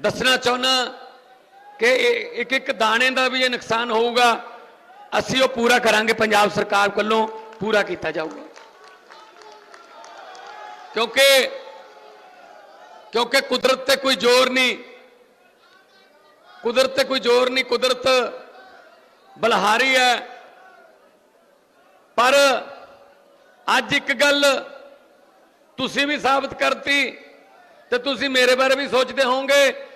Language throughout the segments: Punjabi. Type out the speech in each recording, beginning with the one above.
ਦੱਸਣਾ ਚਾਹੁੰਦਾ ਕਿ ਇੱਕ ਇੱਕ ਦਾਣੇ ਦਾ ਵੀ ਇਹ ਨੁਕਸਾਨ ਹੋਊਗਾ। ਅਸੀਂ ਉਹ ਪੂਰਾ ਕਰਾਂਗੇ, ਪੰਜਾਬ ਸਰਕਾਰ ਵੱਲੋਂ ਪੂਰਾ ਕੀਤਾ ਜਾਊਗਾ। ਕਿਉਂਕਿ ਕਿਉਂਕਿ ਕੁਦਰਤ ਤੇ ਕੋਈ ਜ਼ੋਰ ਨਹੀਂ। ਕੁਦਰਤ ਤੇ ਕੋਈ ਜ਼ੋਰ ਨਹੀਂ, ਕੁਦਰਤ ਬਲਹਾਰੀ ਹੈ। ਪਰ ਅੱਜ ਇੱਕ ਗੱਲ ਤੁਸੀਂ ਵੀ ਸਾਬਤ ਕਰਤੀ ਤੇ ਤੁਸੀਂ ਮੇਰੇ ਬਾਰੇ ਵੀ ਸੋਚਦੇ ਹੋਵੋਗੇ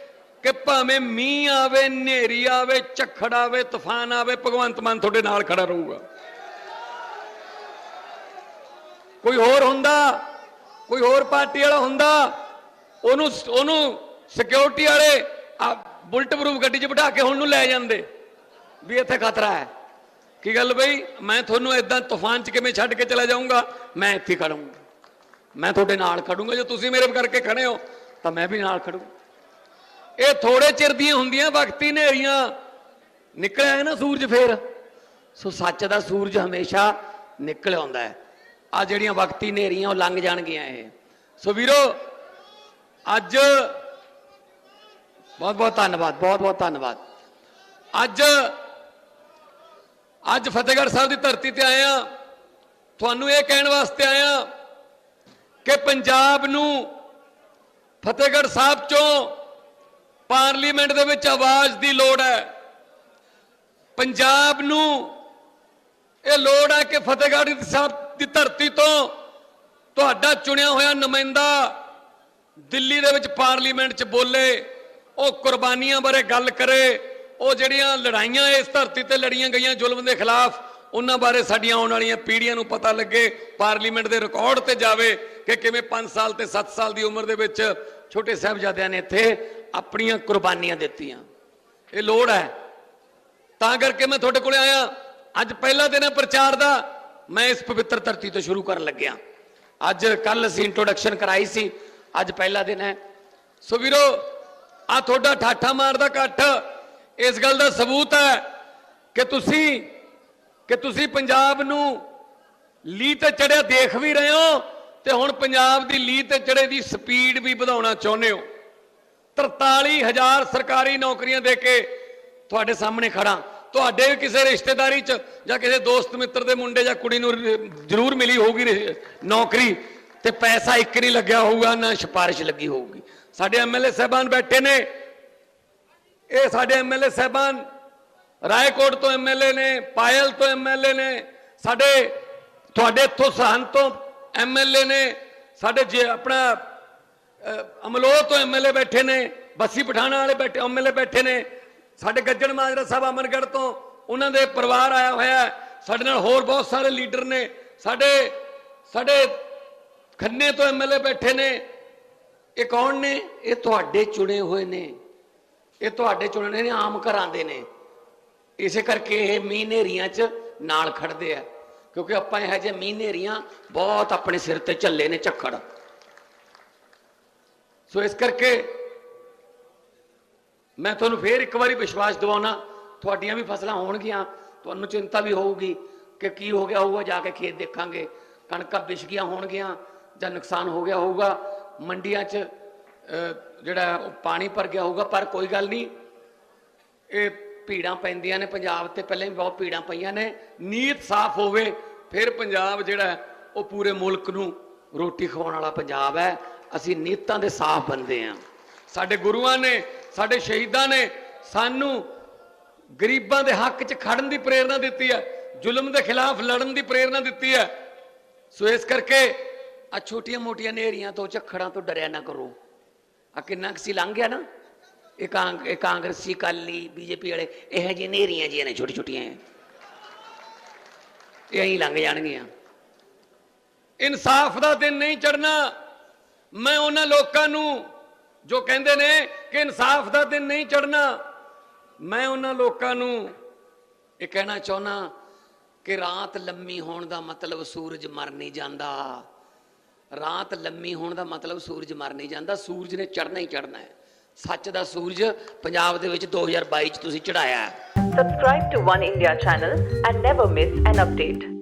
ਕਿ ਭਾਵੇਂ ਮੀਂਹ ਆਵੇ, ਹਨੇਰੀ ਆਵੇ, ਝੱਖੜ ਆਵੇ, ਤੂਫਾਨ ਆਵੇ, ਭਗਵੰਤ ਮਾਨ ਤੁਹਾਡੇ ਨਾਲ ਖੜਾ ਰਹੂਗਾ। ਕੋਈ ਹੋਰ ਹੁੰਦਾ? ਕੋਈ ਹੋਰ ਪਾਰਟੀ ਵਾਲਾ ਹੁੰਦਾ? ਉਹਨੂੰ ਉਹਨੂੰ ਸਿਕਿਉਰਿਟੀ ਵਾਲੇ ਬੁਲਟ ਪ੍ਰੂਫ ਗੱਡੀ 'ਚ ਬਿਠਾ ਕੇ ਹੁਣ ਨੂੰ ਲੈ ਜਾਂਦੇ। ਵੀ ਇੱਥੇ ਖਤਰਾ ਹੈ। ਕੀ ਗੱਲ ਬਈ? ਮੈਂ ਤੁਹਾਨੂੰ ਇਦਾਂ ਤੂਫਾਨ 'ਚ ਕਿਵੇਂ ਛੱਡ ਕੇ ਚਲਾ ਜਾਊਂਗਾ? ਮੈਂ ਇੱਥੇ ਹੀ ਖੜੂੰਗਾ। ਮੈਂ ਤੁਹਾਡੇ ਨਾਲ ਖੜੂੰਗਾ। ਜੇ ਤੁਸੀਂ ਮੇਰੇ ਕਰਕੇ ਖੜੇ ਹੋ, ਤਾਂ ਮੈਂ ਵੀ ਨਾਲ ਖੜੂ ਇਹ ਥੋੜੇ ਚਿਰ ਦੀਆਂ ਹੁੰਦੀਆਂ, ਵਕਤੀ ਹਨੇਰੀਆਂ ਨਿਕਲ ਆਇਆ ਨਾ ਸੂਰਜ ਫੇਰ? ਸੋ ਸੱਚ ਦਾ ਸੂਰਜ ਹਮੇਸ਼ਾ ਨਿਕਲ ਆਉਂਦਾ ਹੈ। ਆ ਜਿਹੜੀਆਂ ਵਕਤੀ ਹਨੇਰੀਆਂ ਉਹ ਲੰਘ ਜਾਣਗੀਆਂ ਇਹ। ਸੋ ਵੀਰੋ, ਅੱਜ ਬਹੁਤ ਬਹੁਤ ਧੰਨਵਾਦ, ਬਹੁਤ ਬਹੁਤ ਧੰਨਵਾਦ। ਅੱਜ ਅੱਜ ਫਤਿਹਗੜ੍ਹ ਸਾਹਿਬ ਦੀ ਧਰਤੀ ਤੇ ਆਏ ਆ ਤੁਹਾਨੂੰ ਇਹ ਕਹਿਣ ਵਾਸਤੇ ਆਇਆ ਕਿ ਪੰਜਾਬ ਨੂੰ ਫਤਿਹਗੜ੍ਹ ਸਾਹਿਬ ਚੋਂ ਪਾਰਲੀਮੈਂਟ ਦੇ ਵਿੱਚ ਆਵਾਜ਼ ਦੀ ਲੋੜ ਹੈ। ਪੰਜਾਬ ਨੂੰ ਇਹ ਲੋੜ ਹੈ ਕਿ ਫਤਿਹਗੜ੍ਹ ਸਾਹਿਬ ਦੀ ਧਰਤੀ ਤੋਂ ਤੁਹਾਡਾ ਚੁਣਿਆ ਹੋਇਆ ਨੁਮਾਇੰਦਾ ਦਿੱਲੀ ਦੇ ਵਿੱਚ ਪਾਰਲੀਮੈਂਟ 'ਚ ਬੋਲੇ, ਉਹ ਕੁਰਬਾਨੀਆਂ ਬਾਰੇ ਗੱਲ ਕਰੇ, ਉਹ ਜਿਹੜੀਆਂ ਲੜਾਈਆਂ ਇਸ ਧਰਤੀ ਤੇ ਲੜੀਆਂ ਗਈਆਂ ਜ਼ੁਲਮ ਦੇ ਖਿਲਾਫ, ਉਹਨਾਂ ਬਾਰੇ ਸਾਡੀਆਂ ਆਉਣ ਵਾਲੀਆਂ ਪੀੜ੍ਹੀਆਂ ਨੂੰ ਪਤਾ ਲੱਗੇ, ਪਾਰਲੀਮੈਂਟ ਦੇ ਰਿਕਾਰਡ ਤੇ ਜਾਵੇ ਕਿ ਕਿਵੇਂ 5 ਸਾਲ ਤੇ 7 ਸਾਲ ਦੀ ਉਮਰ ਦੇ ਵਿੱਚ ਛੋਟੇ ਸਾਹਿਬਜ਼ਾਦਿਆਂ ਨੇ ਇੱਥੇ ਆਪਣੀਆਂ ਕੁਰਬਾਨੀਆਂ ਦਿੱਤੀਆਂ। ਇਹ ਲੋੜ ਹੈ। ਤਾਂ ਕਰਕੇ ਮੈਂ ਤੁਹਾਡੇ ਕੋਲੇ ਆਇਆ। ਅੱਜ ਪਹਿਲਾ ਦਿਨ ਹੈ ਪ੍ਰਚਾਰ ਦਾ। ਮੈਂ ਇਸ ਪਵਿੱਤਰ ਧਰਤੀ ਤੋਂ ਸ਼ੁਰੂ ਕਰਨ ਲੱਗਿਆ। ਅੱਜ ਕੱਲ ਅਸੀਂ ਇੰਟਰੋਡਕਸ਼ਨ ਕਰਾਈ ਸੀ। ਅੱਜ ਪਹਿਲਾ ਦਿਨ ਹੈ। ਸੋ ਵੀਰੋ ਆ ਤੁਹਾਡਾ ਠਾਠਾ ਮਾਰਦਾ ਇਕੱਠ। ਇਸ ਗੱਲ ਦਾ ਸਬੂਤ ਹੈ ਕਿ ਤੁਸੀਂ ਕਿ ਤੁਸੀਂ ਪੰਜਾਬ ਨੂੰ ਲੀ ਤੇ ਚੜਿਆ ਦੇਖ ਵੀ ਰਹੇ ਹੋ ਤੇ ਹੁਣ ਪੰਜਾਬ ਦੀ ਲੀ ਤੇ ਚੜੇ ਦੀ ਸਪੀਡ ਵੀ ਵਧਾਉਣਾ ਚਾਹੁੰਦੇ ਹੋ। 43000 ਸਰਕਾਰੀ ਨੌਕਰੀਆਂ ਦੇ ਕੇ ਤੁਹਾਡੇ ਸਾਹਮਣੇ ਖੜਾ। ਤੁਹਾਡੇ ਵੀ ਕਿਸੇ ਰਿਸ਼ਤੇਦਾਰੀ ਚ ਜਾਂ ਕਿਸੇ ਦੋਸਤ ਮਿੱਤਰ ਦੇ ਮੁੰਡੇ ਜਾਂ ਕੁੜੀ ਨੂੰ ਜ਼ਰੂਰ ਮਿਲੀ ਹੋਊਗੀ ਨੌਕਰੀ ਤੇ ਪੈਸਾ ਇੱਕ ਨਹੀਂ ਲੱਗਿਆ ਹੋਊਗਾ, ਨਾ ਸਿਫਾਰਿਸ਼ ਲੱਗੀ ਹੋਊਗੀ। ਸਾਡੇ ਐਮਐਲਏ ਸਾਹਿਬਾਨ ਬੈਠੇ ਨੇ। ਇਹ ਸਾਡੇ ਐਮਐਲਏ ਸਾਹਿਬਾਨ ਰਾਏਕੋਟ ਤੋਂ ਐਮਐਲਏ ਨੇ, ਪਾਇਲ ਤੋਂ ਐਮਐਲਏ ਨੇ, ਸਾਡੇ, ਤੁਹਾਡੇ ਇੱਥੋਂ ਸਹਨ ਤੋਂ ਐਮਐਲਏ ਨੇ, ਸਾਡੇ ਜੇ ਆਪਣਾ ਅਮਲੋਹ ਤੋਂ ਐਮਐਲਏ ਬੈਠੇ ਨੇ, ਬੱਸੀ ਪਠਾਣਾ ਵਾਲੇ ਬੈਠੇ ਐਮਐਲਏ ਬੈਠੇ ਨੇ। ਸਾਡੇ ਗੱਜਣ ਮਾਜਰਾ ਸਾਹਿਬ ਅਮਰਗੜ੍ਹ ਤੋਂ, ਉਹਨਾਂ ਦੇ ਪਰਿਵਾਰ ਆਇਆ ਹੋਇਆ ਹੈ। ਸਾਡੇ ਨਾਲ ਹੋਰ ਬਹੁਤ ਸਾਰੇ ਲੀਡਰ ਨੇ। ਸਾਡੇ ਸਾਡੇ ਖੰਨੇ ਤੋਂ ਐਮਐਲਏ ਬੈਠੇ ਨੇ। ਇਹ ਕੌਣ ਨੇ? ਇਹ ਤੁਹਾਡੇ ਚੁਣੇ ਹੋਏ ਨੇ। ਇਹ ਤੁਹਾਡੇ ਚੁਣਨੇ ਨੇ ਆਮ ਘਰਾਂ ਦੇ ਨੇ। ਇਸੇ ਕਰਕੇ ਇਹ ਮੀਂਹ ਨੇਰੀਆਂ 'ਚ ਨਾਲ ਖੜਦੇ ਆ। ਕਿਉਂਕਿ ਆਪਾਂ ਇਹ ਜਿਹੇ ਮੀਂਹ ਨੇਰੀਆਂ ਬਹੁਤ ਆਪਣੇ ਸਿਰ ਤੇ ਝੱਲੇ ਨੇ ਝੱਖੜ। ਸੋ ਇਸ ਕਰਕੇ ਮੈਂ ਤੁਹਾਨੂੰ ਫੇਰ ਇੱਕ ਵਾਰੀ ਵਿਸ਼ਵਾਸ ਦਿਵਾਉਣਾ, ਤੁਹਾਡੀਆਂ ਵੀ ਫਸਲਾਂ ਹੋਣਗੀਆਂ, ਤੁਹਾਨੂੰ ਚਿੰਤਾ ਵੀ ਹੋਊਗੀ ਕਿ ਕੀ ਹੋ ਗਿਆ ਹੋਊਗਾ, ਜਾ ਕੇ ਖੇਤ ਦੇਖਾਂਗੇ, ਕਣਕਾਂ ਵਿਛ ਗਈਆਂ ਹੋਣਗੀਆਂ ਜਾਂ ਨੁਕਸਾਨ ਹੋ ਗਿਆ ਹੋਊਗਾ, ਮੰਡੀਆਂ 'ਚ ਜਿਹੜਾ ਉਹ ਪਾਣੀ ਭਰ ਗਿਆ ਹੋਊਗਾ, ਪਰ ਕੋਈ ਗੱਲ ਨਹੀਂ, ਇਹ ਭੀੜਾਂ ਪੈਂਦੀਆਂ ਨੇ ਪੰਜਾਬ ਤੇ, ਪਹਿਲਾਂ ਵੀ ਬਹੁਤ ਭੀੜਾਂ ਪਈਆਂ ਨੇ ਨੀਤ ਸਾਫ਼ ਹੋਵੇ, ਫਿਰ ਪੰਜਾਬ ਜਿਹੜਾ ਉਹ ਪੂਰੇ ਮੁਲਕ ਨੂੰ ਰੋਟੀ ਖਵਾਉਣ ਵਾਲਾ ਪੰਜਾਬ ਹੈ। ਅਸੀਂ ਨੀਤਾਂ ਦੇ ਸਾਫ਼ ਬੰਦੇ ਆ। ਸਾਡੇ ਗੁਰੂਆਂ ਨੇ, ਸਾਡੇ ਸ਼ਹੀਦਾਂ ਨੇ ਸਾਨੂੰ ਗਰੀਬਾਂ ਦੇ ਹੱਕ 'ਚ ਖੜਨ ਦੀ ਪ੍ਰੇਰਣਾ ਦਿੱਤੀ ਹੈ, ਜ਼ੁਲਮ ਦੇ ਖਿਲਾਫ ਲੜਨ ਦੀ ਪ੍ਰੇਰਣਾ ਦਿੱਤੀ ਹੈ। ਸੋ ਇਸ ਕਰਕੇ ਆ ਛੋਟੀਆਂ ਮੋਟੀਆਂ ਨੇਰੀਆਂ ਤੋਂ, ਝੱਖੜਾਂ ਤੋਂ ਡਰਿਆ ਨਾ ਕਰੋ। ਆ ਕਿੰਨਾ ਕੁ ਸੀ ਲੰਘ ਗਿਆ ਨਾ? ਇਹ ਕਾਂਗ ਇਹ ਕਾਂਗਰਸੀ ਕਾਲੀ ਬੀਜੇਪੀ ਵਾਲੇ, ਇਹ ਜਿਹੇ ਨੇਰੀਆਂ ਜੀਆਂ ਨੇ ਛੋਟੀ ਛੋਟੀਆਂ ਇਹ ਐਂ ਲੰਘ ਜਾਣਗੀਆਂ। ਇਨਸਾਫ ਦਾ ਦਿਨ ਨਹੀਂ ਚੜਨਾ ਮੈਂ ਉਹਨਾਂ ਲੋਕਾਂ ਨੂੰ ਜੋ ਕਹਿੰਦੇ ਨੇ ਕਿ ਇਨਸਾਫ ਦਾ ਦਿਨ ਨਹੀਂ ਚੜਨਾ ਮੈਂ ਉਹਨਾਂ ਲੋਕਾਂ ਨੂੰ ਇਹ ਕਹਿਣਾ ਚਾਹੁੰਦਾ ਕਿ ਰਾਤ ਲੰਮੀ ਹੋਣ ਦਾ ਮਤਲਬ ਸੂਰਜ ਮਰ ਨਹੀਂ ਜਾਂਦਾ। ਰਾਤ ਲੰਮੀ ਹੋਣ ਦਾ ਮਤਲਬ ਸੂਰਜ ਮਰ ਨਹੀਂ ਜਾਂਦਾ, ਸੂਰਜ ਨੇ ਚੜਨਾ ਹੀ ਚੜਨਾ ਹੈ। ਸੱਚ ਦਾ ਸੂਰਜ ਪੰਜਾਬ ਦੇ ਵਿੱਚ 2022 ਚ ਤੁਸੀਂ ਚੜਾਇਆ subscribe to One India channel channel and never miss an.